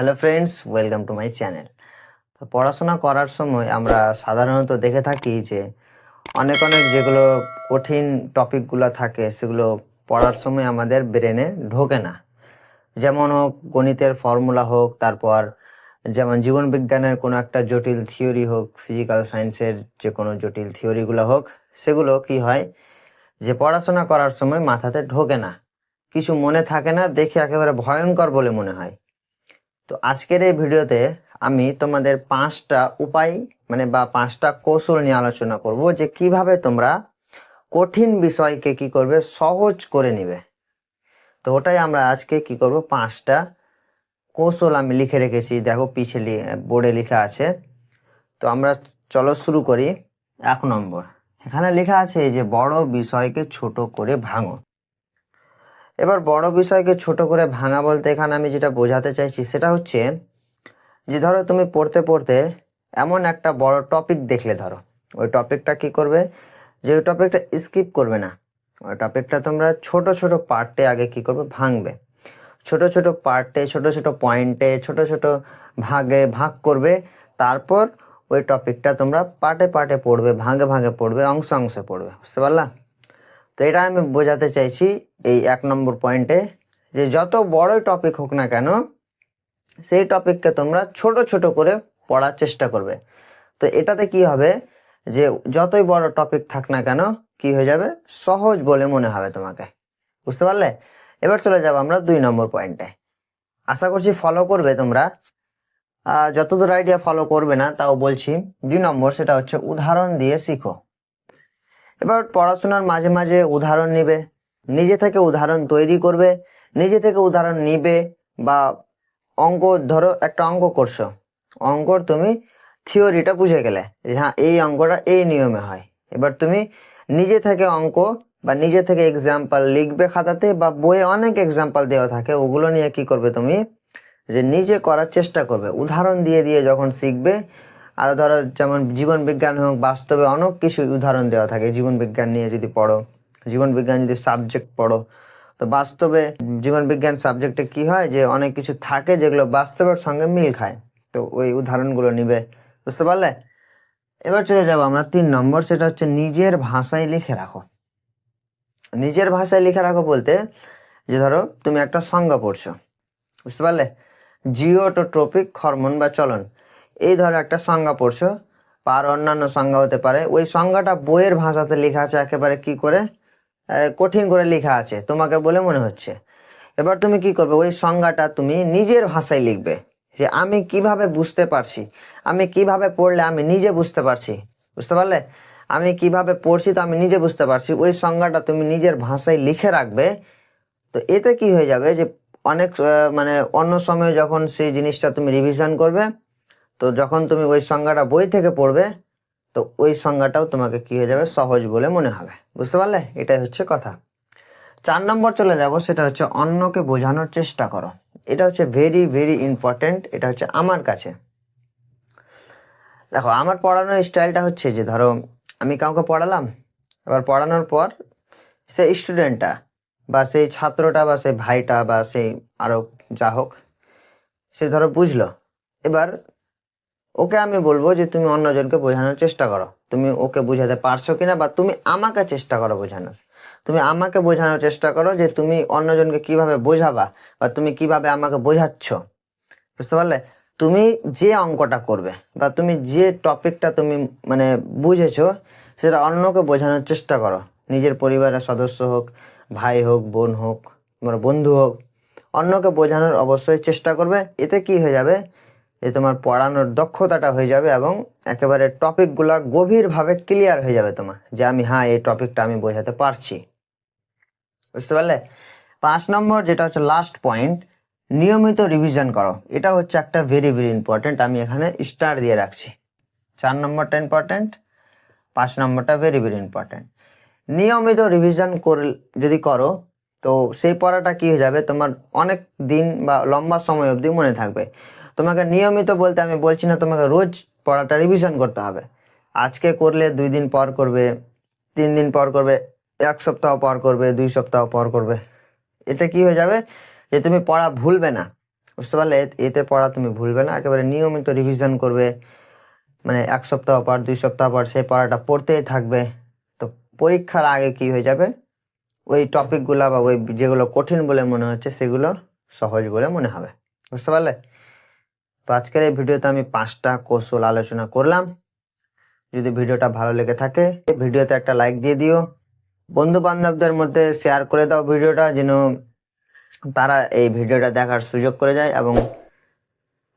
Hello friends welcome to my channel তো পড়াশোনা করার সময় আমরা সাধারণত দেখে থাকি যে অনেক অনেক যেগুলো কঠিন টপিকগুলো থাকে, সেগুলো পড়ার সময় আমাদের ব্রেনে ঢোকে না। যেমন হোক গণিতের ফর্মুলা হোক, তারপর যেমন জীবন বিজ্ঞানের কোনো একটা জটিল থিওরি হোক ফিজিক্যাল সায়েন্সের যে কোনো জটিল থিওরিগুলো হোক, সেগুলো কি হয় যে পড়াশোনা করার সময় মাথাতে ঢোকে না। কিছু মনে থাকে না, দেখে একেবারে ভয়ঙ্কর বলে মনে হয়। তো আজকের এই ভিডিওতে আমি তোমাদের পাঁচটা উপায় মানে বা পাঁচটা কৌশল নিয়ে আলোচনা করব যে কীভাবে তোমরা কঠিন বিষয়কে কি করবে, সহজ করে নিবে। তো ওটাই আমরা আজকে কি করব, পাঁচটা কৌশল আমি লিখে রেখেছি। দেখো পিছে বোর্ডে লেখা আছে। তো আমরা চলো শুরু করি। এক নম্বর, এখানে লেখা আছে যে বড় বিষয়কে ছোট করে ভাঙো। এবার বড় বিষয়কে ছোট করে ভাঙা বলতে এখানে আমি যেটা বোঝাতে চাইছি সেটা হচ্ছে যে ধরো তুমি পড়তে পড়তে এমন একটা বড় টপিক দেখলে ধরো। ওই টপিকটা কি করবে? যে ওই টপিকটা স্কিপ করবে না। ওই টপিকটা তোমরা ছোট ছোট পার্টে আগে কি করবে? ভাঙবে। ছোট ছোট পার্টে ছোট ছোট পয়েন্টে ছোট ছোট ভাগে ভাগ করবে। তারপর ওই টপিকটা তোমরা পার্টে পার্টে পড়বে, ভাগে ভাঙে পড়বে, অংশ, অংশে পড়বে। বুঝতে পারলা? তো এটা আমি বোঝাতে চাইছি এই এক নম্বর পয়েন্টে যে যত বড় টপিক হোক না কেন, সেই টপিককে তোমরা ছোট ছোট করে পড়ার চেষ্টা করবে। তো এটাতে কি হবে যে যতই বড় টপিক থাক না কেন, কি হয়ে যাবে? সহজ বলে মনে হবে তোমাকে। বুঝতে পারলে? এবার চলে যাব আমরা দুই নম্বর পয়েন্টে আশা করছি ফলো করবে তোমরা। যতদূর আইডিয়া ফলো করবে না, তাও বলছি, দুই নম্বর সেটা হচ্ছে উদাহরণ দিয়ে শিখো। এবার পড়াশোনার মাঝে মাঝে উদাহরণ নিবে, নিজে থেকে উদাহরণ তৈরি করবে, নিজে থেকে উদাহরণ নিবে বা অঙ্ক, ধরো একটা অঙ্ক করছ, অঙ্কর তুমি থিওরিটা বুঝে গেলে যে হ্যাঁ এই অঙ্কটা এই নিয়মে হয়। এবার তুমি নিজে থেকে অঙ্ক বা নিজে থেকে এক্সাম্পল লিখবে খাতাতে বা বইয়ে অনেক এক্সাম্পল দেওয়া থাকে, ওগুলো নিয়ে কি করবে তুমি? যে নিজে করার চেষ্টা করবে। উদাহরণ দিয়ে দিয়ে যখন শিখবে আর ধরো যেমন জীবন বিজ্ঞান হোক, বাস্তবে অনেক কিছু উদাহরণ দেওয়া থাকে জীবন বিজ্ঞান নিয়ে যদি পড়ো। জীবন বিজ্ঞান যদি সাবজেক্ট পড়ো, তো বাস্তবে জীবন বিজ্ঞান সাবজেক্টে কি হয় যে অনেক কিছু থাকে যেগুলো বাস্তবের সঙ্গে মিল খায়। তো ওই উদাহরণগুলো নিবে, বুঝতে পারলে? এবার চলে যাব আমরা তিন নম্বর, সেটা হচ্ছে নিজের ভাষায় লিখে রাখো। নিজের ভাষায় লিখে রাখো বলতে যে ধরো তুমি একটা সংজ্ঞা পড়ছো, বুঝতে পারলে? জিওটোট্রপিক হরমোন বা চলন। এই ধরো একটা সংজ্ঞা পড়ছো, বা আর অন্যান্য সংজ্ঞা হতে পারে, ওই সংজ্ঞাটা বইয়ের ভাষাতে লেখা আছে একেবারে কি করে? কঠিন করে লেখা আছে, তোমাকে বলে মনে হচ্ছে। এবার তুমি কি করবে? ওই সংজ্ঞাটা তুমি নিজের ভাষায় লিখবে, যে আমি কীভাবে বুঝতে পারছি? আমি কীভাবে পড়লে আমি নিজে বুঝতে পারছি? বুঝতে পারলে? আমি কীভাবে পড়ছি তো আমি নিজে বুঝতে পারছি। ওই সংজ্ঞাটা তুমি নিজের ভাষায় লিখে রাখবে, তো এতে কি হয়ে যাবে যে অনেক মানে অন্য সময় যখন সেই জিনিসটা তুমি রিভিশন করবে তো যখন তুমি ওই সংজ্ঞাটা বই থেকে পড়বে, তো ওই সংজ্ঞাটাও তোমাকে কি হয়ে যাবে? সহজ বলে মনে হবে। বুঝতে পারলে? এটাই হচ্ছে কথা। চার নম্বর চলে যাব, সেটা হচ্ছে অন্যকে বোঝানোর চেষ্টা করো। এটা হচ্ছে ভেরি ভেরি ইম্পর্ট্যান্ট এটা হচ্ছে আমার কাছে। দেখো, আমার পড়ানোর স্টাইলটা হচ্ছে যে, ধরো, আমি কাউকে পড়ালাম, এবার পড়ানোর পর সেই স্টুডেন্টটা বা সেই ছাত্রটা বা সেই ভাইটা বা সেই আরও যা হোক, সে ধরো বুঝলো। এবার ওকে আমি বলব যে তুমি অন্যজনকে বোঝানোর চেষ্টা করো। তুমি ওকে বোঝাতে পারছ কিনা বা তুমি আমাকে চেষ্টা করো বোঝানোর। তুমি আমাকে বোঝানোর চেষ্টা করো যে তুমি অন্যজনকে কীভাবে বোঝাবা বা তুমি কীভাবে আমাকে বোঝাচ্ছ। বুঝতে পারলে? তুমি যে অঙ্কটা করবে বা তুমি যে টপিকটা তুমি মানে বুঝেছ, সেটা অন্যকে বোঝানোর চেষ্টা করো। নিজের পরিবারের সদস্য হোক, ভাই হোক, বোন হোক, তোমার বন্ধু হোক, অন্যকে বোঝানোর অবশ্যই চেষ্টা করবে। এতে কি হয়ে যাবে? যে তোমার পড়ানোর দক্ষতাটা হয়ে যাবে এবং একেবারে টপিকগুলো গভীরভাবে ক্লিয়ার হয়ে যাবে তোমার যে আমি হ্যাঁ এই টপিকটা আমি বোঝাতে পারছি। বুঝতে পারলে? পাঁচ নম্বর যেটা হচ্ছে লাস্ট পয়েন্ট নিয়মিত রিভিশন করো। এটা হচ্ছে একটা ভেরি ভেরি ইম্পর্টেন্ট আমি এখানে স্টার দিয়ে রাখছি। চার নম্বরটা ইম্পর্টেন্ট পাঁচ নম্বরটা ভেরি ভেরি ইম্পর্টেন্ট নিয়মিত রিভিশন করে যদি করো, তো সেই পড়াটা কি হয়ে যাবে? তোমার অনেক দিন বা লম্বা সময় অবধি মনে থাকবে। তোমাকে নিয়মিত বলতে আমি বলছি না, তোমাকে রোজ পড়াটা রিভিশন করতে হবে। আজকে করলে দুই দিন পর করবে, তিন দিন পর করবে, এক সপ্তাহ পর করবে, দুই সপ্তাহ পর করবে। এটা কি হয়ে যাবে যে তুমি পড়া ভুলবে না। বুঝতে পারলে? এতে পড়া তুমি ভুলবে না। একেবারে নিয়মিত রিভিশন করবে। মানে এক সপ্তাহ পর, দুই সপ্তাহ পর সেই পড়াটা পড়তেই থাকবে। তো পরীক্ষার আগে কি হয়ে যাবে? ওই টপিকগুলো বা ওই যেগুলো কঠিন বলে মনে হচ্ছে, সেগুলো সহজ বলে মনে হবে। বুঝতে পারলে? তো আজকের এই ভিডিওতে আমি পাঁচটা কৌশল আলোচনা করলাম। যদি ভিডিওটা ভালো লেগে থাকে, ভিডিওতে একটা লাইক দিয়ে দিও। বন্ধু বান্ধবদের মধ্যে শেয়ার করে দাও ভিডিওটা, যেন তারা এই ভিডিওটা দেখার সুযোগ করে যায় এবং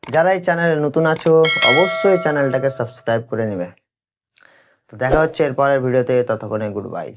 যারা এই চ্যানেলে নতুন আছো, অবশ্যই চ্যানেলটাকে সাবস্ক্রাইব করে নেবে। তো দেখা হচ্ছে এরপরের ভিডিওতে, ততক্ষণে গুড বাই।